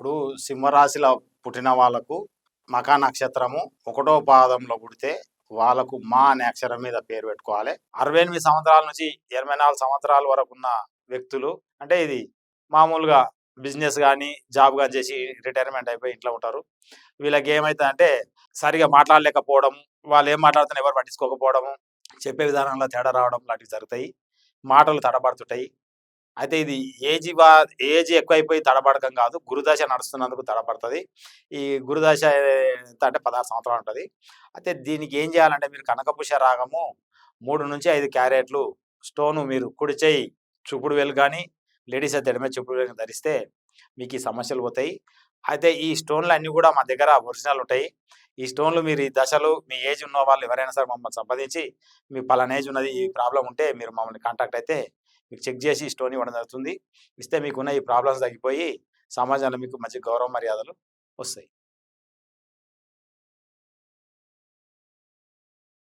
ఇప్పుడు సింహరాశిలో పుట్టిన వాళ్ళకు మకా నక్షత్రము ఒకటో పాదంలో పుడితే వాళ్ళకు మా అనే అక్షరం మీద పేరు పెట్టుకోవాలి. అరవై ఎనిమిది సంవత్సరాల నుంచి ఇరవై నాలుగు సంవత్సరాల వరకు ఉన్న వ్యక్తులు అంటే ఇది మామూలుగా బిజినెస్ కానీ జాబ్ కానీ చేసి రిటైర్మెంట్ అయిపోయి ఇంట్లో ఉంటారు. వీళ్ళకి ఏమైతే అంటే సరిగా మాట్లాడలేకపోవడం వాళ్ళు ఏం మాట్లాడుతున్నా ఎవరు పట్టించుకోకపోవడము చెప్పే విధానంలో తేడా రావడం లాంటివి జరుగుతాయి. మాటలు తడబడుతుంటాయి. అయితే ఇది ఏజ్ వా ఏజ్ ఎక్కువైపోయి తడబడకం కాదు. గురుదశ నడుస్తున్నందుకు తడబడుతుంది. ఈ గురుదశ అంటే పదహారు సంవత్సరాలు ఉంటుంది. అయితే దీనికి ఏం చేయాలంటే మీరు కనకపుష రాగము మూడు నుంచి ఐదు క్యారెట్లు స్టోను మీరు కుడి చేయి చూపుడు వేలు కానీ లేడీస్ అయితే ఎడమే చూపుడు వేలు ధరిస్తే మీకు ఈ సమస్యలు పోతాయి. అయితే ఈ స్టోన్లు అన్నీ కూడా మా దగ్గర ఒరిజినల్ ఉంటాయి. ఈ స్టోన్లు మీరు ఈ దశలు మీ ఏజ్ ఉన్న వాళ్ళు ఎవరైనా సరే మమ్మల్ని సంపాదించి మీ పలానా ఏజ్ ఉన్నది ఈ ప్రాబ్లం ఉంటే మీరు మమ్మల్ని కాంటాక్ట్ అయితే మీకు చెక్ చేసి స్టోన్ ఇవ్వడం జరుగుతుంది. ఇస్తే మీకున్న ఈ ప్రాబ్లమ్స్ తగ్గిపోయి సమాజంలో మీకు మంచి గౌరవ మర్యాదలు వస్తాయి.